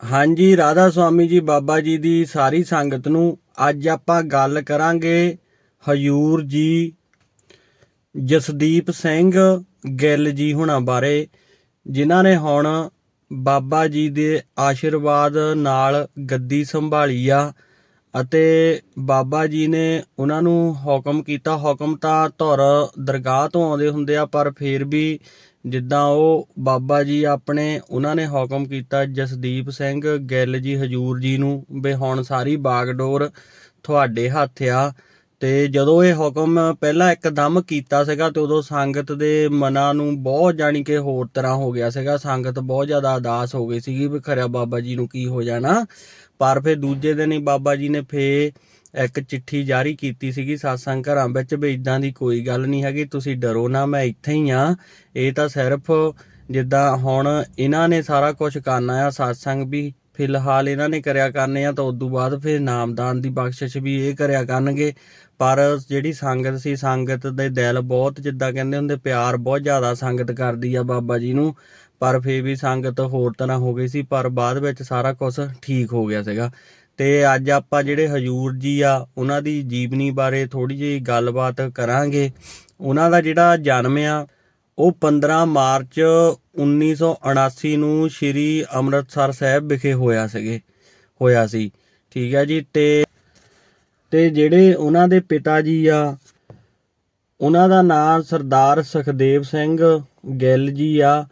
ਹਾਂਜੀ, ਰਾਧਾ ਸੁਆਮੀ ਜੀ, ਬਾਬਾ ਜੀ ਦੀ ਸਾਰੀ ਸੰਗਤ ਨੂੰ ਅੱਜ ਆਪਾਂ ਗੱਲ ਕਰਾਂਗੇ ਹਯੂਰ ਜੀ, ਜਸਦੀਪ ਸਿੰਘ ਗਿੱਲ ਜੀ ਹੁਣਾਂ ਬਾਰੇ, ਜਿਨ੍ਹਾਂ ਨੇ ਹੁਣ ਬਾਬਾ ਜੀ ਦੇ ਆਸ਼ੀਰਵਾਦ ਨਾਲ ਗੱਦੀ ਸੰਭਾਲੀ ਆ। ਅਤੇ ਬਾਬਾ ਜੀ ਨੇ ਉਹਨਾਂ ਨੂੰ ਹੁਕਮ ਕੀਤਾ। ਹੁਕਮ ਤਾਂ ਧੁਰ ਦਰਗਾਹ ਤੋਂ ਆਉਂਦੇ ਹੁੰਦੇ ਆ, ਪਰ ਫਿਰ ਵੀ ਜਿੱਦਾਂ ਉਹ ਬਾਬਾ ਜੀ ਆਪਣੇ ਉਹਨਾਂ ਨੇ ਹੁਕਮ ਕੀਤਾ, ਜਸਦੀਪ ਸਿੰਘ ਗਿੱਲ ਜੀ ਹਜੂਰ ਜੀ ਨੂੰ, ਵੀ ਹੁਣ ਸਾਰੀ ਬਾਗਡੋਰ ਤੁਹਾਡੇ ਹੱਥ ਆ। ਤੇ ਜਦੋਂ ਇਹ ਹੁਕਮ ਪਹਿਲਾਂ ਇੱਕਦਮ ਕੀਤਾ ਸੀਗਾ, ਤੇ ਉਦੋਂ ਸੰਗਤ ਦੇ ਮਨਾਂ ਨੂੰ ਬਹੁਤ ਜਾਣੀ ਕਿ ਹੋਰ ਤਰ੍ਹਾਂ ਹੋ ਗਿਆ ਸੀਗਾ। ਸੰਗਤ ਬਹੁਤ ਜ਼ਿਆਦਾ ਉਦਾਸ ਹੋ ਗਈ ਸੀਗੀ ਵੀ ਖਰਿਆ ਬਾਬਾ ਜੀ ਨੂੰ ਕੀ ਹੋ ਜਾਣਾ। ਪਰ ਫਿਰ ਦੂਜੇ ਦਿਨ ਹੀ ਬਾਬਾ ਜੀ ਨੇ ਫੇ ਇੱਕ ਚਿੱਠੀ ਜਾਰੀ ਕੀਤੀ ਸੀਗੀ satsang ਘਰਾਂ ਵਿੱਚ ਵੀ ਇਦਾਂ ਦੀ ਕੋਈ ਗੱਲ ਨਹੀਂ ਹੈਗੀ, ਤੁਸੀਂ ਡਰੋ ਨਾ, ਮੈਂ ਇੱਥੇ ਹੀ ਆ ਇਹ ਤਾਂ ਸਿਰਫ ਜਿੱਦਾਂ ਹੁਣ ਇਹਨਾਂ ਨੇ ਸਾਰਾ ਕੁਝ ਕਰਨਾ ਆ satsang ਵੀ ਫਿਲਹਾਲ ਇਹਨਾਂ ਨੇ ਕਰਿਆ ਕਰਨੇ ਆ, ਤਾਂ ਉਦੋਂ ਬਾਅਦ ਫਿਰ ਨਾਮਦਾਨ ਦੀ ਬਖਸ਼ਿਸ਼ ਵੀ ਇਹ ਕਰਿਆ ਕਰਨਗੇ। ਪਰ ਜਿਹੜੀ ਸੰਗਤ ਸੀ, ਸੰਗਤ ਦੇ ਦਿਲ ਬਹੁਤ ਜਿੱਦਾਂ ਕਹਿੰਦੇ ਹੁੰਦੇ, ਪਿਆਰ ਬਹੁਤ ਜ਼ਿਆਦਾ ਸੰਗਤ ਕਰਦੀ ਆ ਬਾਬਾ ਜੀ ਨੂੰ। ਪਰ ਫੇਰ ਵੀ ਸੰਗਤ ਹੋਰ ਤਰ੍ਹਾਂ ਹੋ ਗਈ ਸੀ, ਪਰ ਬਾਅਦ ਵਿੱਚ ਸਾਰਾ ਕੁਝ ਠੀਕ ਹੋ ਗਿਆ ਸੀਗਾ। ਤੇ ਅੱਜ ਆਪਾਂ ਜਿਹੜੇ ਹਜੂਰ ਜੀ ਆ, ਉਹਨਾਂ ਦੀ ਜੀਵਨੀ ਬਾਰੇ ਥੋੜੀ ਜਿਹੀ ਗੱਲਬਾਤ ਕਰਾਂਗੇ। ਉਹਨਾਂ ਦਾ ਜਿਹੜਾ ਜਨਮ ਆ, ਉਹ 15 ਮਾਰਚ 1979 ਨੂੰ ਸ੍ਰੀ ਅੰਮ੍ਰਿਤਸਰ ਸਾਹਿਬ ਵਿਖੇ ਹੋਇਆ ਸੀਗੇ, ਹੋਇਆ ਸੀ। ਠੀਕ ਹੈ ਜੀ, ਤੇ ਤੇ ਜਿਹੜੇ ਉਹਨਾਂ ਦੇ ਪਿਤਾ ਜੀ ਆ, ਉਹਨਾਂ ਦਾ ਨਾਮ ਸਰਦਾਰ ਸੁਖਦੇਵ ਸਿੰਘ ਗਿੱਲ ਜੀ ਆ।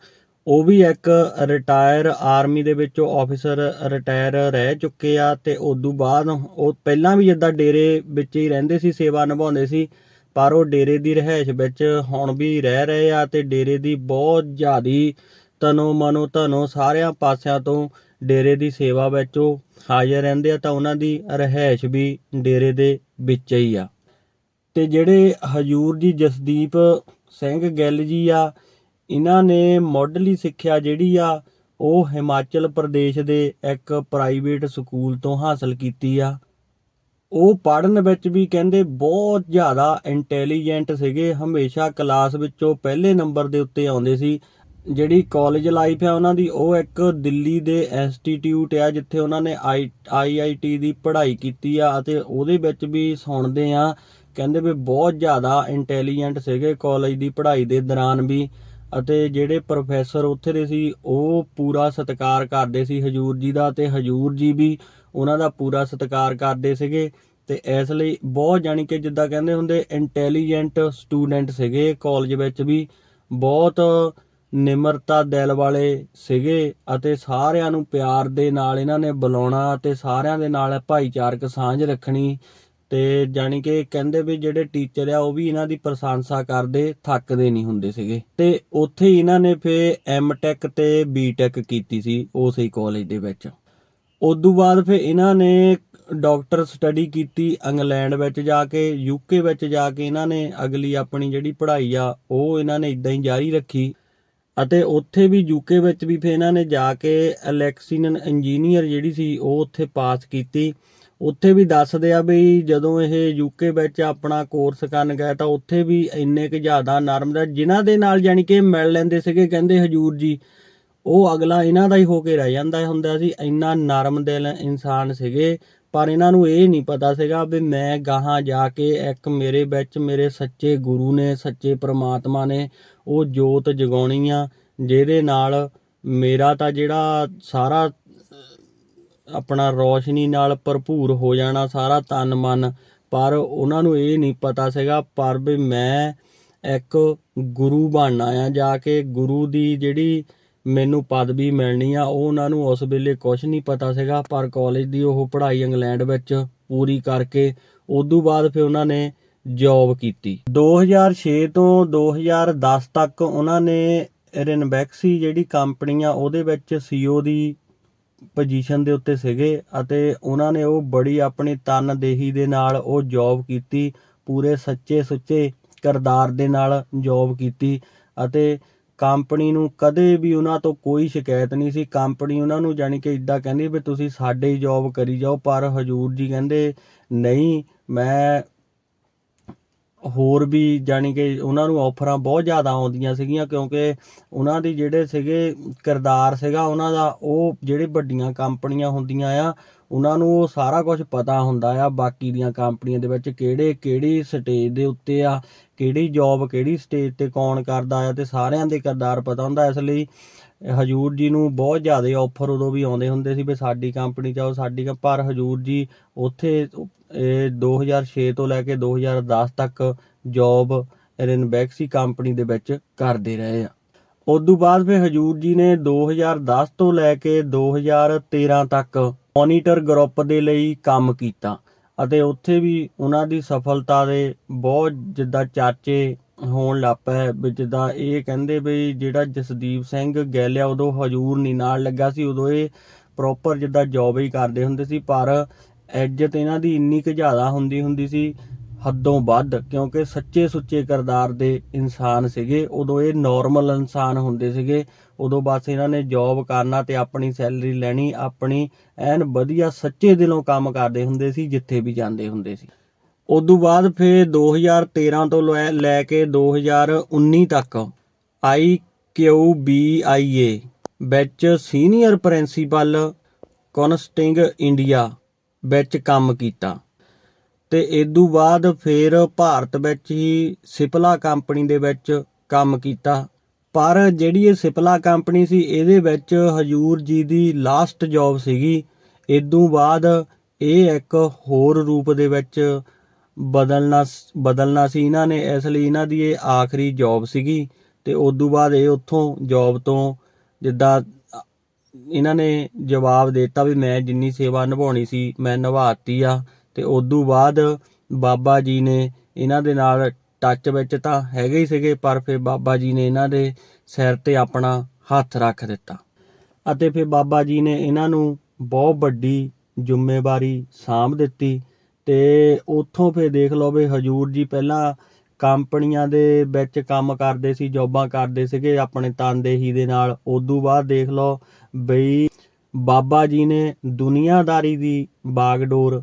ਉਹ ਵੀ ਇੱਕ ਰਿਟਾਇਰ ਆਰਮੀ ਦੇ ਵਿੱਚ ਆਫੀਸਰ ਰਿਟਾਇਰ ਰਹਿ ਚੁੱਕੇ ਆ ਤੇ ਉਸ ਤੋਂ ਬਾਅਦ ਉਹ ਪਹਿਲਾਂ ਵੀ ਜਿੱਦਾਂ ਡੇਰੇ ਵਿੱਚ ਹੀ ਰਹਿੰਦੇ ਸੀ, ਸੇਵਾ ਨਿਭਾਉਂਦੇ ਸੀ, ਪਰ ਉਹ ਡੇਰੇ ਦੀ ਰਹਿائش ਵਿੱਚ ਹੁਣ ਵੀ ਰਹਿ ਰਹੇ ਆ ਤੇ ਡੇਰੇ ਦੀ ਬਹੁਤ ਜ਼ਿਆਦੀ ਤਨੋ ਮਨੋ ਧਨੋ ਸਾਰਿਆਂ ਪਾਸਿਆਂ ਤੋਂ ਡੇਰੇ ਦੀ ਸੇਵਾ ਵਿੱਚ ਉਹ ਹਾਜ਼ਰ ਰਹਿੰਦੇ ਆ ਤਾਂ ਉਹਨਾਂ ਦੀ ਰਹਿائش ਵੀ ਡੇਰੇ ਦੇ ਵਿੱਚ ਹੀ ਆ। ਤੇ ਜਿਹੜੇ ਹਜੂਰ ਜੀ ਜਸਦੀਪ ਸਿੰਘ ਗਿੱਲ ਜੀ ਆ ਇਹਨਾਂ ਨੇ ਮੁੱਢਲੀ ਸਿੱਖਿਆ ਜਿਹੜੀ ਆ ਉਹ ਹਿਮਾਚਲ ਪ੍ਰਦੇਸ਼ ਦੇ ਇੱਕ ਪ੍ਰਾਈਵੇਟ ਸਕੂਲ ਤੋਂ ਹਾਸਲ ਕੀਤੀ ਆ। ਉਹ ਪੜ੍ਹਨ ਵਿੱਚ ਵੀ ਕਹਿੰਦੇ ਬਹੁਤ ਜ਼ਿਆਦਾ ਇੰਟੈਲੀਜੈਂਟ ਸੀਗੇ। ਹਮੇਸ਼ਾ ਕਲਾਸ ਵਿੱਚੋਂ ਪਹਿਲੇ ਨੰਬਰ ਦੇ ਉੱਤੇ ਆਉਂਦੇ ਸੀ। ਜਿਹੜੀ ਕਾਲਜ ਲਾਈਫ ਹੈ ਉਹਨਾਂ ਦੀ ਉਹ ਇੱਕ ਦਿੱਲੀ ਦੇ ਇੰਸਟੀਟਿਊਟ ਆ ਜਿੱਥੇ ਉਹਨਾਂ ਨੇ ਆਈਆਈਟੀ ਦੀ ਪੜ੍ਹਾਈ ਕੀਤੀ ਆ ਅਤੇ ਉਹਦੇ ਵਿੱਚ ਵੀ ਸੁਣਦੇ ਆ। ਕਹਿੰਦੇ ਵੀ ਬਹੁਤ ਜ਼ਿਆਦਾ ਇੰਟੈਲੀਜੈਂਟ ਸੀਗੇ ਕਾਲਜ ਦੀ ਪੜ੍ਹਾਈ ਦੇ ਦੌਰਾਨ ਵੀ। ਅਤੇ ਜਿਹੜੇ ਪ੍ਰੋਫੈਸਰ ਉੱਥੇ ਦੇ ਸੀ, ਉਹ ਪੂਰਾ ਸਤਿਕਾਰ ਕਰਦੇ ਸੀ ਹਜੂਰ ਜੀ ਦਾ ਤੇ ਹਜੂਰ ਜੀ ਵੀ ਉਹਨਾਂ ਦਾ ਪੂਰਾ ਸਤਿਕਾਰ ਕਰਦੇ ਸੀਗੇ ਤੇ ਇਸ ਲਈ ਬਹੁਤ ਜਾਣੀ ਕਿ ਜਿੱਦਾਂ ਕਹਿੰਦੇ ਹੁੰਦੇ ਇੰਟੈਲੀਜੈਂਟ ਸਟੂਡੈਂਟ ਸੀਗੇ ਕਾਲਜ ਵਿੱਚ ਵੀ, ਬਹੁਤ ਨਿਮਰਤਾ ਦਿਲ ਵਾਲੇ ਸੀਗੇ ਅਤੇ ਸਾਰਿਆਂ ਨੂੰ ਪਿਆਰ ਦੇ ਨਾਲ ਇਹਨਾਂ ਨੇ ਬੁਲਾਉਣਾ ਤੇ ਸਾਰਿਆਂ ਦੇ ਨਾਲ ਭਾਈਚਾਰਕ ਸਾਂਝ ਰੱਖਣੀ ਤੇ ਜਾਣੀ ਕਿ ਕਹਿੰਦੇ ਵੀ ਜਿਹੜੇ ਟੀਚਰ ਆ, ਉਹ ਵੀ ਇਹਨਾਂ ਦੀ ਪ੍ਰਸ਼ੰਸਾ ਕਰਦੇ, ਥੱਕਦੇ ਨਹੀਂ ਹੁੰਦੇ ਸੀਗੇ। ਤੇ ਉੱਥੇ ਇਹਨਾਂ ਨੇ ਫੇ ਐਮਟੈਕ ਤੇ ਬੀਟੈਕ ਕੀਤੀ ਸੀ, ਉਸੇ ਕਾਲਜ ਦੇ ਵਿੱਚ। ਉਦੋਂ ਬਾਅਦ ਫੇ ਇਹਨਾਂ ਨੇ ਡਾਕਟਰ ਸਟੱਡੀ ਕੀਤੀ ਇੰਗਲੈਂਡ ਵਿੱਚ ਜਾ ਕੇ ਯੂਕੇ ਵਿੱਚ ਜਾ ਕੇ ਇਹਨਾਂ ਨੇ ਅਗਲੀ ਆਪਣੀ ਜਿਹੜੀ ਪੜ੍ਹਾਈ ਆ, ਉਹ ਇਹਨਾਂ ਨੇ ਇਦਾਂ ਹੀ ਜਾਰੀ ਰੱਖੀ। ਅਤੇ ਉੱਥੇ ਵੀ ਯੂਕੇ ਵਿੱਚ ਵੀ ਫੇ ਇਹਨਾਂ ਨੇ ਜਾ ਕੇ ਇਲੈਕਟ੍ਰੀਸ਼ੀਅਨ ਇੰਜੀਨੀਅਰ ਜਿਹੜੀ ਸੀ, ਉਹ ਉੱਥੇ ਪਾਸ ਕੀਤੀ। ਉੱਥੇ ਵੀ ਦੱਸਦੇ ਆ ਵੀ ਜਦੋਂ ਇਹ ਯੂਕੇ ਵਿੱਚ ਆਪਣਾ ਕੋਰਸ ਕਰਨ ਗਏ ਤਾਂ ਉੱਥੇ ਵੀ ਇੰਨੇ ਕੁ ਜ਼ਿਆਦਾ ਨਰਮ ਦਾ, ਜਿਨ੍ਹਾਂ ਦੇ ਨਾਲ ਜਾਣੀ ਕਿ ਮਿਲ ਲੈਂਦੇ ਸੀਗੇ, ਕਹਿੰਦੇ ਹਜੂਰ ਜੀ, ਉਹ ਅਗਲਾ ਇਹਨਾਂ ਦਾ ਹੀ ਹੋ ਕੇ ਰਹਿ ਜਾਂਦਾ ਹੁੰਦਾ ਸੀ, ਇੰਨਾ ਨਰਮ ਦਿਲ ਇਨਸਾਨ ਸੀਗੇ, ਪਰ ਇਹਨਾਂ ਨੂੰ ਇਹ ਨਹੀਂ ਪਤਾ ਸੀਗਾ ਵੀ ਮੈਂ ਗਾਹਾਂ ਜਾ ਕੇ ਇੱਕ ਮੇਰੇ ਵਿੱਚ ਮੇਰੇ ਸੱਚੇ ਗੁਰੂ ਨੇ, ਸੱਚੇ ਪ੍ਰਮਾਤਮਾ ਨੇ ਉਹ ਜੋਤ ਜਗਾਉਣੀ ਆ, ਜਿਹਦੇ ਨਾਲ ਮੇਰਾ ਤਾਂ ਜਿਹੜਾ ਸਾਰਾ ਆਪਣਾ ਰੋਸ਼ਨੀ ਨਾਲ ਭਰਪੂਰ ਹੋ ਜਾਣਾ ਸਾਰਾ ਤਨ ਮਨ। ਪਰ ਉਹਨਾਂ ਨੂੰ ਇਹ ਨਹੀਂ ਪਤਾ ਸੀਗਾ, ਪਰ ਵੀ ਮੈਂ ਇੱਕ ਗੁਰੂ ਬਣਨਾ ਆ, ਜਾ ਕੇ ਗੁਰੂ ਦੀ ਜਿਹੜੀ ਮੈਨੂੰ ਪਦਵੀ ਮਿਲਣੀ ਆ, ਉਹ ਉਹਨਾਂ ਨੂੰ ਉਸ ਵੇਲੇ ਕੁਝ ਨਹੀਂ ਪਤਾ ਸੀਗਾ। ਪਰ ਕਾਲਜ ਦੀ ਉਹ ਪੜ੍ਹਾਈ ਇੰਗਲੈਂਡ ਵਿੱਚ ਪੂਰੀ ਕਰਕੇ ਉਦੋਂ ਬਾਅਦ ਫਿਰ ਉਹਨਾਂ ਨੇ ਜੌਬ ਕੀਤੀ। 2006 ਤੋਂ 2010 ਤੱਕ ਉਹਨਾਂ ਨੇ ਰਿਨਬੈਕਸੀ ਜਿਹੜੀ ਕੰਪਨੀ ਆ, ਉਹਦੇ ਵਿੱਚ ਸੀਓ ਦੀ ਪੋਜੀਸ਼ਨ ਦੇ ਉੱਤੇ ਸੀਗੇ ਅਤੇ ਉਹਨਾਂ ਨੇ ਉਹ ਬੜੀ ਆਪਣੀ ਤਨਦੇਹੀ ਦੇ ਨਾਲ ਉਹ ਜੌਬ ਕੀਤੀ, ਪੂਰੇ ਸੱਚੇ ਸੁੱਚੇ ਕਿਰਦਾਰ ਦੇ ਨਾਲ ਜੌਬ ਕੀਤੀ ਅਤੇ ਕੰਪਨੀ ਨੂੰ ਕਦੇ ਵੀ ਉਹਨਾਂ ਤੋਂ ਕੋਈ ਸ਼ਿਕਾਇਤ ਨਹੀਂ ਸੀ। ਕੰਪਨੀ ਉਹਨਾਂ ਨੂੰ ਜਾਣੀ ਕਿ ਇਦਾਂ ਕਹਿੰਦੀ ਵੀ ਤੁਸੀਂ ਸਾਡੇ ਹੀ ਜੌਬ ਕਰੀ ਜਾਓ, ਪਰ ਹਜੂਰ ਜੀ ਕਹਿੰਦੇ, ਨਹੀਂ, ਮੈਂ ਹੋਰ ਵੀ ਜਾਣੀ ਕਿ ਉਹਨਾਂ ਨੂੰ ਆਫਰਾਂ ਬਹੁਤ ਜ਼ਿਆਦਾ ਆਉਂਦੀਆਂ ਸੀਗੀਆਂ, ਕਿਉਂਕਿ ਉਹਨਾਂ ਦੇ ਜਿਹੜੇ ਸੀਗੇ ਕਿਰਦਾਰ ਸੀਗਾ, ਉਹਨਾਂ ਦਾ ਉਹ ਜਿਹੜੇ ਵੱਡੀਆਂ ਕੰਪਨੀਆਂ ਹੁੰਦੀਆਂ ਆ, ਉਹਨਾਂ ਨੂੰ ਉਹ ਸਾਰਾ ਕੁਝ ਪਤਾ ਹੁੰਦਾ ਆ, ਬਾਕੀ ਦੀਆਂ ਕੰਪਨੀਆਂ ਦੇ ਵਿੱਚ ਕਿਹੜੇ, ਕਿਹੜੀ ਸਟੇਜ ਦੇ ਉੱਤੇ ਆ, ਕਿਹੜੀ ਜੌਬ ਕਿਹੜੀ ਸਟੇਜ ਤੇ ਕੌਣ ਕਰਦਾ ਆ, ਤੇ ਸਾਰਿਆਂ ਦੇ ਕਿਰਦਾਰ ਪਤਾ ਹੁੰਦਾ, ਇਸ ਲਈ ਹਜੂਰ ਜੀ ਨੂੰ ਬਹੁਤ ਜ਼ਿਆਦਾ ਆਫਰ ਉਦੋਂ ਵੀ ਆਉਂਦੇ ਹੁੰਦੇ ਸੀ ਵੀ ਸਾਡੀ ਕੰਪਨੀ ਚ ਆਓ, ਸਾਡੀ ਪਰ ਹਜੂਰ ਜੀ ਉੱਥੇ ਇਹ 2006 ਤੋਂ ਲੈ ਕੇ 2010 ਤੱਕ ਜੌਬ ਰਿਨਬੈਕਸੀ ਕੰਪਨੀ ਦੇ ਵਿੱਚ ਕਰਦੇ ਰਹੇ ਆ। ਉਦੋਂ ਬਾਅਦ ਫਿਰ ਹਜੂਰ ਜੀ ਨੇ 2010 ਤੋਂ ਲੈ ਕੇ 2013 ਤੱਕ ਮੋਨੀਟਰ ਗਰੁੱਪ ਦੇ ਲਈ ਕੰਮ ਕੀਤਾ ਅਤੇ ਉੱਥੇ ਵੀ ਉਹਨਾਂ ਦੀ ਸਫਲਤਾ ਦੇ ਬਹੁਤ ਜਿੱਦਾਂ ਚਾਚੇ ਹੋਣ ਲੱਗ ਪਏ ਵੀ ਜਿੱਦਾਂ ਇਹ ਕਹਿੰਦੇ ਵੀ ਜਿਹੜਾ ਜਸਦੀਪ ਸਿੰਘ ਗਿੱਲ ਉਦੋਂ ਹਜੂਰ ਨਹੀਂ ਨਾਲ ਲੱਗਾ ਸੀ, ਉਦੋਂ ਇਹ ਪ੍ਰੋਪਰ ਜਿੱਦਾਂ ਜੌਬ ਹੀ ਕਰਦੇ ਹੁੰਦੇ ਸੀ, ਪਰ ਇੱਜ਼ਤ ਇਹਨਾਂ ਦੀ ਇੰਨੀ ਕੁ ਜ਼ਿਆਦਾ ਹੁੰਦੀ ਹੁੰਦੀ ਸੀ ਹੱਦੋਂ ਵੱਧ, ਕਿਉਂਕਿ ਸੱਚੇ ਸੁੱਚੇ ਕਿਰਦਾਰ ਦੇ ਇਨਸਾਨ ਸੀਗੇ, ਉਦੋਂ ਇਹ ਨਾਰਮਲ ਇਨਸਾਨ ਹੁੰਦੇ ਸੀਗੇ, ਉਦੋਂ ਬਸ ਇਹਨਾਂ ਨੇ ਜੌਬ ਕਰਨਾ ਤੇ ਆਪਣੀ ਸੈਲਰੀ ਲੈਣੀ, ਆਪਣੀ ਐਨ ਵਧੀਆ ਸੱਚੇ ਦਿਲੋਂ ਕੰਮ ਕਰਦੇ ਹੁੰਦੇ ਸੀ, ਜਿੱਥੇ ਵੀ ਜਾਂਦੇ ਹੁੰਦੇ ਸੀ। ਉਦੋਂ ਬਾਅਦ ਫਿਰ 2013 ਤੋਂ ਲੈ- ਲੈ ਕੇ 2019 ਤੱਕ ਆਈ ਕਿਊ ਬੀ ਆਈ ਏ, ਵਿੱਚ ਸੀਨੀਅਰ ਪ੍ਰਿੰਸੀਪਲ ਕਨਸਟਿੰਗ ਇੰਡੀਆ ਵਿੱਚ ਕੰਮ ਕੀਤਾ। ਤੇ ਇਦੋਂ ਬਾਅਦ ਫਿਰ ਭਾਰਤ ਵਿੱਚ ਹੀ ਸਿਪਲਾ ਕੰਪਨੀ ਦੇ ਵਿੱਚ ਕੰਮ ਕੀਤਾ। ਪਰ ਜਿਹੜੀ ਇਹ ਸਿਪਲਾ ਕੰਪਨੀ ਸੀ, ਇਹਦੇ ਵਿੱਚ ਹਜੂਰ ਜੀ ਦੀ ਲਾਸਟ ਜੌਬ ਸੀਗੀ। ਇਦੋਂ ਬਾਅਦ ਇਹ ਇੱਕ ਹੋਰ ਰੂਪ ਦੇ ਵਿੱਚ ਬਦਲਣਾ ਬਦਲਣਾ ਸੀ ਇਹਨਾਂ ਨੇ, ਇਸ ਲਈ ਇਹਨਾਂ ਦੀ ਇਹ ਆਖਰੀ ਜੌਬ ਸੀਗੀ ਤੇ ਉਦੋਂ ਬਾਅਦ ਇਹ ਉੱਥੋਂ ਜੌਬ ਤੋਂ ਜਿੱਦਾਂ ਇਹਨਾਂ ਨੇ ਜਵਾਬ ਦੇ ਦਿੱਤਾ ਵੀ ਮੈਂ ਜਿੰਨੀ ਸੇਵਾ ਨਿਭਾਉਣੀ ਸੀ, ਮੈਂ ਨਿਭਾਤੀ ਆ। ਤੇ ਉਦੋਂ ਬਾਅਦ ਬਾਬਾ ਜੀ ਨੇ ਇਹਨਾਂ ਦੇ ਨਾਲ ਟੱਚ ਵਿੱਚ ਤਾਂ ਹੈਗੇ ਹੀ ਸੀਗੇ, ਪਰ ਫਿਰ ਬਾਬਾ ਜੀ ਨੇ ਇਹਨਾਂ ਦੇ ਸਿਰ ਤੇ ਆਪਣਾ ਹੱਥ ਰੱਖ ਦਿੱਤਾ। ਅਤੇ ਫਿਰ ਬਾਬਾ ਜੀ ਨੇ ਇਹਨਾਂ ਨੂੰ ਬਹੁਤ ਵੱਡੀ ਜ਼ਿੰਮੇਵਾਰੀ ਸਾਂਭ ਦਿੱਤੀ। ਤੇ ਉੱਥੋਂ ਫਿਰ ਦੇਖ ਲਓ ਵੀ ਹਜੂਰ ਜੀ ਪਹਿਲਾਂ ਕੰਪਨੀਆਂ ਦੇ ਵਿੱਚ ਕੰਮ ਕਰਦੇ ਸੀ, ਜੋਬਾਂ ਕਰਦੇ ਸੀਗੇ ਆਪਣੇ ਤਨਦੇਹੀ ਦੇ ਨਾਲ। ਉਦੋਂ ਬਾਅਦ ਦੇਖ ਲਓ ਬਈ ਬਾਬਾ ਜੀ ਨੇ ਦੁਨੀਆਦਾਰੀ ਦੀ ਬਾਗਡੋਰ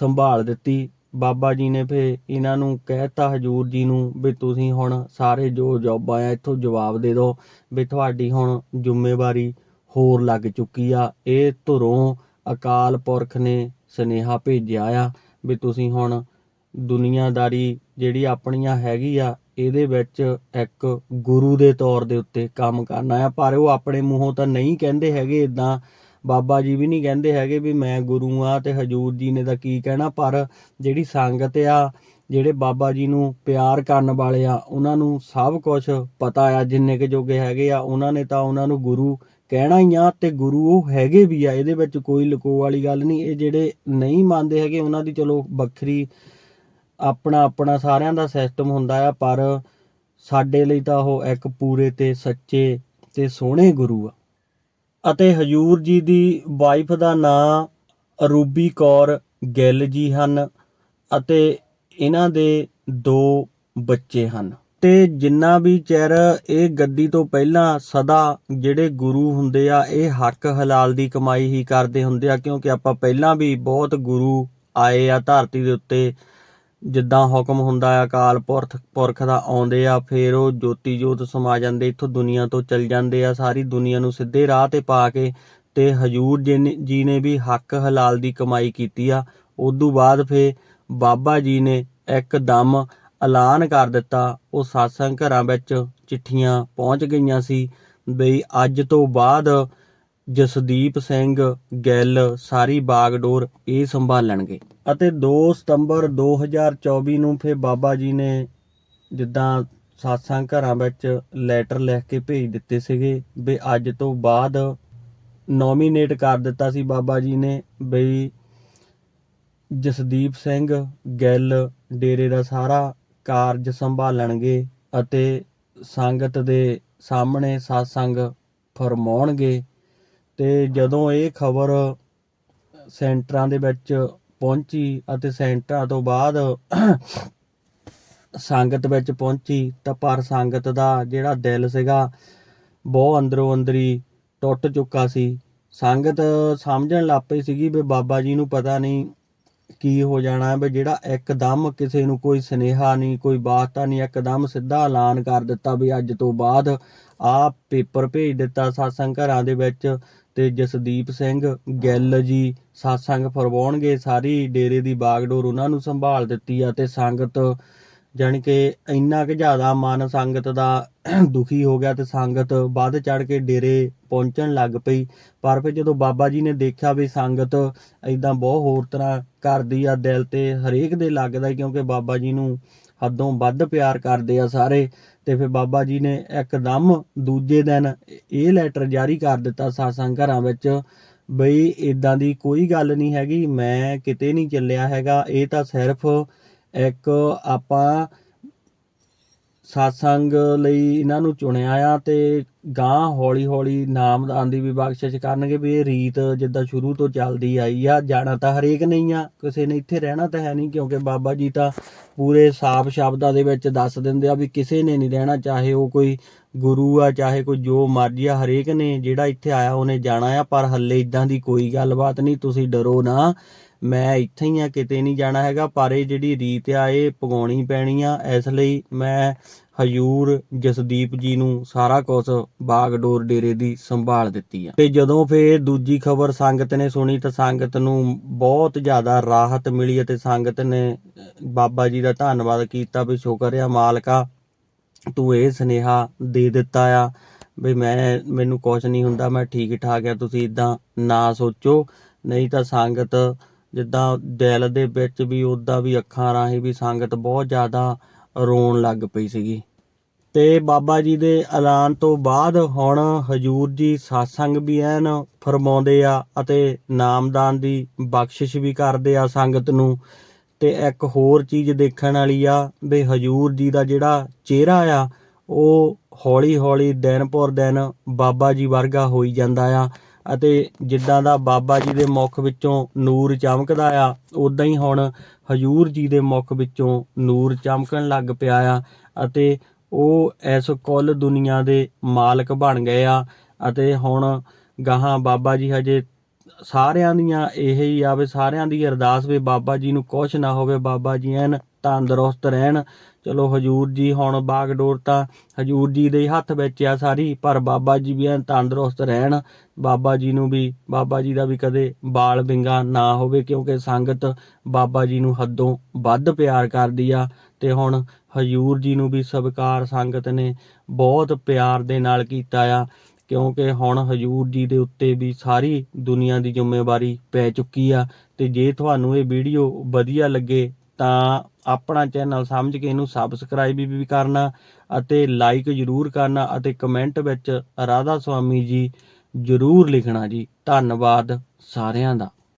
ਸੰਭਾਲ ਦਿੱਤੀ। ਬਾਬਾ ਜੀ ਨੇ ਫੇ ਇਹਨਾਂ ਨੂੰ ਕਹਿਤਾ ਹਜੂਰ ਜੀ ਨੂੰ ਵੀ ਤੁਸੀਂ ਹੁਣ ਸਾਰੇ ਜੋ ਜੋਬਾਂ ਆ, ਇੱਥੋਂ ਜਵਾਬ ਦੇ ਦਿਓ ਵੀ ਤੁਹਾਡੀ ਹੁਣ ਜ਼ਿੰਮੇਵਾਰੀ ਹੋਰ ਲੱਗ ਚੁੱਕੀ ਆ। ਇਹ ਧੁਰੋਂ ਅਕਾਲ ਪੁਰਖ ਨੇ ਸੁਨੇਹਾ ਭੇਜਿਆ ਆ। ਵੀ ਤੁਸੀਂ ਹੁਣ ਦੁਨੀਆਦਾਰੀ ਜਿਹੜੀ ਆਪਣੀਆਂ ਹੈਗੀ ਆ, ਇਹਦੇ ਵਿੱਚ ਇੱਕ ਗੁਰੂ ਦੇ ਤੌਰ ਦੇ ਉੱਤੇ ਕੰਮ ਕਰਨਾ ਆ। ਪਰ ਉਹ ਆਪਣੇ ਮੂੰਹੋਂ ਤਾਂ ਨਹੀਂ ਕਹਿੰਦੇ ਹੈਗੇ ਇਦਾਂ ਬਾਬਾ ਜੀ ਵੀ ਨਹੀਂ ਕਹਿੰਦੇ ਹੈਗੇ ਵੀ ਮੈਂ ਗੁਰੂ ਆ ਤੇ ਹਜੂਰ ਜੀ ਨੇ ਤਾਂ ਕੀ ਕਹਿਣਾ। ਪਰ ਜਿਹੜੀ ਸੰਗਤ ਆ, ਜਿਹੜੇ ਬਾਬਾ ਜੀ ਨੂੰ ਪਿਆਰ ਕਰਨ ਵਾਲੇ ਆ, ਉਹਨਾਂ ਨੂੰ ਸਭ ਕੁਝ ਪਤਾ ਆ। ਜਿੰਨੇ ਕੁ ਜੋਗੇ ਹੈਗੇ ਆ, ਉਹਨਾਂ ਨੇ ਤਾਂ ਉਹਨਾਂ ਨੂੰ ਗੁਰੂ ਕਹਿਣਾ ਹੀ ਆ ਤੇ ਗੁਰੂ ਉਹ ਹੈਗੇ ਵੀ ਆ, ਇਹਦੇ ਵਿੱਚ ਕੋਈ ਲੁਕੋ ਵਾਲੀ ਗੱਲ ਨਹੀਂ। ਇਹ ਜਿਹੜੇ ਨਹੀਂ ਮੰਨਦੇ ਹੈਗੇ, ਉਹਨਾਂ ਦੀ ਚਲੋ ਵੱਖਰੀ ਆਪਣਾ ਆਪਣਾ ਸਾਰਿਆਂ ਦਾ ਸਿਸਟਮ ਹੁੰਦਾ ਆ, ਪਰ ਸਾਡੇ ਲਈ ਤਾਂ ਉਹ ਇੱਕ ਪੂਰੇ ਤੇ ਸੱਚੇ ਤੇ ਸੋਹਣੇ ਗੁਰੂ ਆ। ਅਤੇ ਹਜੂਰ ਜੀ ਦੀ ਵਾਈਫ ਦਾ ਨਾਂ ਰੂਬੀ ਕੌਰ ਗਿੱਲ ਜੀ ਹਨ ਅਤੇ ਇਹਨਾਂ ਦੇ ਦੋ ਬੱਚੇ ਹਨ। ਤੇ ਜਿੰਨਾ ਵੀ ਚਿਰ ਇਹ ਗੱਦੀ ਤੋਂ ਪਹਿਲਾਂ ਸਦਾ ਜਿਹੜੇ ਗੁਰੂ ਹੁੰਦੇ ਆ, ਇਹ ਹੱਕ ਹਲਾਲ ਦੀ ਕਮਾਈ ਹੀ ਕਰਦੇ ਹੁੰਦੇ ਆ, ਕਿਉਂਕਿ ਆਪਾਂ ਪਹਿਲਾਂ ਵੀ ਬਹੁਤ ਗੁਰੂ ਆਏ ਆ ਧਰਤੀ ਦੇ ਉੱਤੇ। ਜਿੱਦਾਂ ਹੁਕਮ ਹੁੰਦਾ ਆ, ਅਕਾਲ ਪੁਰਖ ਪੁਰਖ ਦਾ ਆਉਂਦੇ ਆ, ਫੇਰ ਉਹ ਜੋਤੀ ਜੋਤ ਸਮਾ ਜਾਂਦੇ, ਇੱਥੋਂ ਦੁਨੀਆ ਤੋਂ ਚਲ ਜਾਂਦੇ ਆ, ਸਾਰੀ ਦੁਨੀਆ ਨੂੰ ਸਿੱਧੇ ਰਾਹ ਤੇ ਪਾ ਕੇ ਤੇ ਹਜੂਰ ਜੀ ਜੀ ਨੇ ਵੀ ਹੱਕ ਹਲਾਲ ਦੀ ਕਮਾਈ ਕੀਤੀ ਆ। ਉਦੋਂ ਬਾਅਦ ਫੇ ਬਾਬਾ ਜੀ ਨੇ ਇੱਕਦਮ ਐਲਾਨ ਕਰ ਦਿੱਤਾ। ਉਹ satsang ਘਰਾਂ ਵਿੱਚ ਚਿੱਠੀਆਂ ਪਹੁੰਚ ਗਈਆਂ ਸੀ ਬਈ ਅੱਜ ਤੋਂ ਬਾਅਦ ਜਸਦੀਪ ਸਿੰਘ ਗਿੱਲ ਸਾਰੀ ਬਾਗਡੋਰ ਇਹ ਸੰਭਾਲਣਗੇ। ਅਤੇ 2 ਸਤੰਬਰ 2024 ਨੂੰ ਫਿਰ ਬਾਬਾ ਜੀ ਨੇ ਜਿੱਦਾਂ satsang ਘਰਾਂ ਵਿੱਚ ਲੈਟਰ ਲਿਖ ਕੇ ਭੇਜ ਦਿੱਤੇ ਸੀਗੇ ਵੀ ਅੱਜ ਤੋਂ ਬਾਅਦ ਨੋਮੀਨੇਟ ਕਰ ਦਿੱਤਾ ਸੀ ਬਾਬਾ ਜੀ ਨੇ ਬਈ ਜਸਦੀਪ ਸਿੰਘ ਗਿੱਲ, ਡੇਰੇ ਦਾ ਸਾਰਾ ਕਾਰਜ ਸੰਭਾਲਣਗੇ ਅਤੇ ਸੰਗਤ ਦੇ ਸਾਹਮਣੇ satsang ਫਰਮਾਉਣਗੇ। ਤੇ ਜਦੋਂ ਇਹ ਖਬਰ ਸੈਂਟਰਾਂ ਦੇ ਵਿੱਚ ਪਹੁੰਚੀ ਅਤੇ ਸੈਂਟਰਾਂ ਤੋਂ ਬਾਅਦ ਸੰਗਤ ਵਿੱਚ ਪਹੁੰਚੀ, ਤਾਂ ਪਰ ਸੰਗਤ ਦਾ ਜਿਹੜਾ ਦਿਲ ਸੀਗਾ, ਬਹੁਤ ਅੰਦਰੋਂ ਅੰਦਰੀ ਟੁੱਟ ਚੁੱਕਾ ਸੀ। ਸੰਗਤ ਸਮਝਣ ਲੱਗ ਪਈ ਸੀਗੀ ਵੀ ਬਾਬਾ ਜੀ ਨੂੰ ਪਤਾ ਨਹੀਂ ਕੀ ਹੋ ਜਾਣਾ ਹੈ ਵੀ ਜਿਹੜਾ ਇੱਕਦਮ ਕਿਸੇ ਨੂੰ ਕੋਈ ਸਨੇਹਾ ਨਹੀਂ, ਕੋਈ ਵਾਸਤਾ ਨਹੀਂ, ਇੱਕਦਮ ਸਿੱਧਾ ਐਲਾਨ ਕਰ ਦਿੱਤਾ ਵੀ ਅੱਜ ਤੋਂ ਬਾਅਦ ਆ ਪੇਪਰ ਭੇਜ ਦਿੱਤਾ satsang ਘਰਾਂ ਦੇ ਵਿੱਚ ਤੇ ਜਸਦੀਪ ਸਿੰਘ ਗਿੱਲ ਜੀ satsang ਫਰਵਾਉਣਗੇ, ਸਾਰੀ ਡੇਰੇ ਦੀ ਬਾਗਡੋਰ ਉਹਨਾਂ ਨੂੰ ਸੰਭਾਲ ਦਿੱਤੀ ਆ ਤੇ ਸੰਗਤ ਜਾਣੀ ਕਿ ਇੰਨਾ ਕਿ ਜ਼ਿਆਦਾ ਮਨ ਸੰਗਤ ਦਾ ਦੁਖੀ ਹੋ ਗਿਆ ਤੇ ਸੰਗਤ ਵੱਧ ਚੜ ਕੇ ਡੇਰੇ ਪਹੁੰਚਣ ਲੱਗ ਪਈ। ਪਰ ਫਿਰ ਜਦੋਂ ਬਾਬਾ ਜੀ ਨੇ ਦੇਖਿਆ ਵੀ ਸੰਗਤ ਇਦਾਂ ਬਹੁਤ ਹੋਰ ਤਰ੍ਹਾਂ ਕਰਦੀ ਆ, ਦਿਲ ਤੇ ਹਰੇਕ ਦੇ ਲੱਗਦਾ ਕਿਉਂਕਿ ਬਾਬਾ ਜੀ ਨੂੰ ਹੱਦੋਂ ਵੱਧ ਪਿਆਰ ਕਰਦੇ ਆ ਸਾਰੇ। ਤੇ ਫਿਰ ਬਾਬਾ ਜੀ ਨੇ ਇੱਕਦਮ ਦੂਜੇ ਦਿਨ ਇਹ ਲੈਟਰ ਜਾਰੀ ਕਰ ਦਿੱਤਾ ਸਾਸੰਗ ਘਰਾਂ ਵਿੱਚ ਬਈ ਇਦਾਂ ਦੀ ਕੋਈ ਗੱਲ ਨਹੀਂ ਹੈਗੀ, ਮੈਂ ਕਿਤੇ ਨਹੀਂ ਚੱਲਿਆ ਹੈਗਾ, ਇਹ ਤਾਂ ਸਿਰਫ ਇੱਕ ਆਪਾਂ ਸਾਸੰਗ ਲਈ ਇਹਨਾਂ ਨੂੰ ਚੁਣਿਆ ਆ ਤੇ ਗਾਂ ਹੌਲੀ ਹੌਲੀ ਨਾਮਦਾਨ ਦੀ ਵੀ ਬਖਸ਼ਿਸ਼ ਕਰਨਗੇ ਵੀ ਇਹ ਰੀਤ ਜਿੱਦਾਂ ਸ਼ੁਰੂ ਤੋਂ ਚੱਲਦੀ ਆਈ ਆ, ਜਾਣਾ ਤਾਂ ਹਰੇਕ ਨਹੀਂ ਆ, ਕਿਸੇ ਨੇ ਇੱਥੇ ਰਹਿਣਾ ਤਾਂ ਹੈ ਨਹੀਂ ਕਿਉਂਕਿ ਬਾਬਾ ਜੀ ਤਾਂ ਪੂਰੇ ਸਾਫ਼ ਸ਼ਬਦਾਂ ਦੇ ਵਿੱਚ ਦੱਸ ਦਿੰਦੇ ਆ ਵੀ ਕਿਸੇ ਨੇ ਨਹੀਂ ਰਹਿਣਾ, ਚਾਹੇ ਉਹ ਕੋਈ ਗੁਰੂ ਆ, ਚਾਹੇ ਕੋਈ ਜੋ ਮਰਜ਼ੀ ਆ, ਹਰੇਕ ਨੇ ਜਿਹੜਾ ਇੱਥੇ ਆਇਆ ਉਹਨੇ ਜਾਣਾ ਆ, ਪਰ ਹੱਲੇ ਇਦਾਂ ਦੀ ਕੋਈ ਗੱਲਬਾਤ ਨਹੀਂ, ਤੁਸੀਂ ਡਰੋ ਨਾ। ਮੈਂ ਇੱਥੇ ਹੀ ਆ, ਕਿਤੇ ਨਹੀਂ ਜਾਣਾ ਹੈਗਾ, ਪਰ ਇਹ ਜਿਹੜੀ ਰੀਤ ਆ, ਇਹ ਪਗਾਉਣੀ ਪੈਣੀ ਆ। ਇਸ ਲਈ ਮੈਂ ਹਜੂਰ ਜਸਦੀਪ ਜੀ ਨੂੰ ਸਾਰਾ ਕੁਝ ਬਾਗਡੋਰ ਡੇਰੇ ਦੀ ਸੰਭਾਲ ਦਿੱਤੀ ਆ। ਤੇ ਜਦੋਂ ਫੇਰ ਦੂਜੀ ਖਬਰ ਸੰਗਤ ਨੇ ਸੁਣੀ, ਤਾਂ ਸੰਗਤ ਨੂੰ ਬਹੁਤ ਜ਼ਿਆਦਾ ਰਾਹਤ ਮਿਲੀ ਅਤੇ ਸੰਗਤ ਨੇ ਬਾਬਾ ਜੀ ਦਾ ਧੰਨਵਾਦ ਕੀਤਾ ਵੀ ਸ਼ੁਕਰ ਆ ਮਾਲਕਾ, ਤੂੰ ਇਹ ਸੁਨੇਹਾ ਦੇ ਦਿੱਤਾ ਆ ਵੀ ਮੈਂ, ਮੈਨੂੰ ਕੁਝ ਨਹੀਂ ਹੁੰਦਾ, ਮੈਂ ਠੀਕ ਠਾਕ ਆ, ਤੁਸੀਂ ਇਦਾਂ ਨਾ ਸੋਚੋ। ਨਹੀਂ ਤਾਂ ਸੰਗਤ ਜਿੱਦਾਂ ਦਿਲ ਦੇ ਵਿੱਚ ਵੀ ਉਦਾਂ ਵੀ ਅੱਖਾਂ ਰਾਹੀਂ ਵੀ ਸੰਗਤ ਬਹੁਤ ਜ਼ਿਆਦਾ ਰੋਣ ਲੱਗ ਪਈ ਸੀਗੀ। ਤੇ ਬਾਬਾ ਜੀ ਦੇ ਐਲਾਨ ਤੋਂ ਬਾਅਦ ਹੁਣ ਹਜੂਰ ਜੀ satsang ਵੀ ਐਨ ਫਰਮਾਉਂਦੇ ਆ ਅਤੇ ਨਾਮਦਾਨ ਦੀ ਬਖਸ਼ਿਸ਼ ਵੀ ਕਰਦੇ ਆ ਸੰਗਤ ਨੂੰ। ਤੇ ਇੱਕ ਹੋਰ ਚੀਜ਼ ਦੇਖਣ ਵਾਲੀ ਆ ਵੀ ਹਜੂਰ ਜੀ ਦਾ ਜਿਹੜਾ ਚਿਹਰਾ ਆ, ਉਹ ਹੌਲੀ ਹੌਲੀ ਦਿਨ ਪਰ ਦਿਨ ਬਾਬਾ ਜੀ ਵਰਗਾ ਹੋਈ ਜਾਂਦਾ ਆ। ਅਤੇ ਜਿੱਦਾਂ ਦਾ ਬਾਬਾ ਜੀ ਦੇ ਮੁਖ ਵਿੱਚੋਂ ਨੂਰ ਚਮਕਦਾ ਆ ਉਦਾਂ ਹੀ ਹੁਣ ਹਜੂਰ ਜੀ ਦੇ ਮੁਖ ਵਿੱਚੋਂ ਨੂਰ ਚਮਕਣ ਲੱਗ ਪਿਆ ਆ ਅਤੇ ਉਹ ਇਸ ਕੁੱਲ ਦੁਨੀਆ ਦੇ ਮਾਲਕ ਬਣ ਗਏ ਆ ਅਤੇ ਹੁਣ ਗਾਹਾਂ ਬਾਬਾ ਜੀ ਹਜੇ ਸਾਰਿਆਂ ਦੀਆਂ ਇਹ ਹੀ ਆ ਵੀ ਸਾਰਿਆਂ ਦੀ ਅਰਦਾਸ ਵੀ ਬਾਬਾ ਜੀ ਨੂੰ ਕੁਛ ਨਾ ਹੋਵੇ, ਬਾਬਾ ਜੀ ਐਨ ਤੰਦਰੁਸਤ ਰਹਿਣ। ਚਲੋ ਹਜੂਰ ਜੀ ਹੁਣ ਬਾਗਡੋਰ ਤਾਂ ਹਜੂਰ ਜੀ ਦੇ ਹੀ ਹੱਥ ਵਿੱਚ ਆ ਸਾਰੀ, ਪਰ ਬਾਬਾ ਜੀ ਵੀ ਐਨ ਤੰਦਰੁਸਤ ਰਹਿਣ। ਬਾਬਾ ਜੀ ਨੂੰ ਵੀ, ਬਾਬਾ ਜੀ ਦਾ ਵੀ ਕਦੇ ਬਾਲ ਵਿੰਗਾ ਨਾ ਹੋਵੇ, ਕਿਉਂਕਿ ਸੰਗਤ ਬਾਬਾ ਜੀ ਨੂੰ ਹੱਦੋਂ ਵੱਧ ਪਿਆਰ ਕਰਦੀ ਆ। ਤੇ ਹੁਣ ਹਜੂਰ ਜੀ ਨੂੰ ਵੀ ਸਵੀਕਾਰ ਸੰਗਤ ਨੇ ਬਹੁਤ ਪਿਆਰ ਦੇ ਨਾਲ ਕੀਤਾ ਆ, ਕਿਉਂਕਿ ਹੁਣ ਹਜੂਰ ਜੀ ਦੇ ਉੱਤੇ ਵੀ ਸਾਰੀ ਦੁਨੀਆ ਦੀ ਜ਼ਿੰਮੇਵਾਰੀ ਪੈ ਚੁੱਕੀ ਆ। ਤੇ ਜੇ ਤੁਹਾਨੂੰ ਇਹ ਵੀਡੀਓ ਵਧੀਆ ਲੱਗੇ ਤਾਂ ਆਪਣਾ ਚੈਨਲ ਸਮਝ ਕੇ ਇਹਨੂੰ ਸਬਸਕ੍ਰਾਈਬ ਵੀ ਕਰਨਾ ਅਤੇ ਲਾਈਕ ਜ਼ਰੂਰ ਕਰਨਾ ਅਤੇ ਕਮੈਂਟ ਵਿੱਚ ਰਾਧਾ ਸੁਆਮੀ ਜੀ ਜ਼ਰੂਰ ਲਿਖਣਾ ਜੀ। ਧੰਨਵਾਦ ਸਾਰਿਆਂ ਦਾ।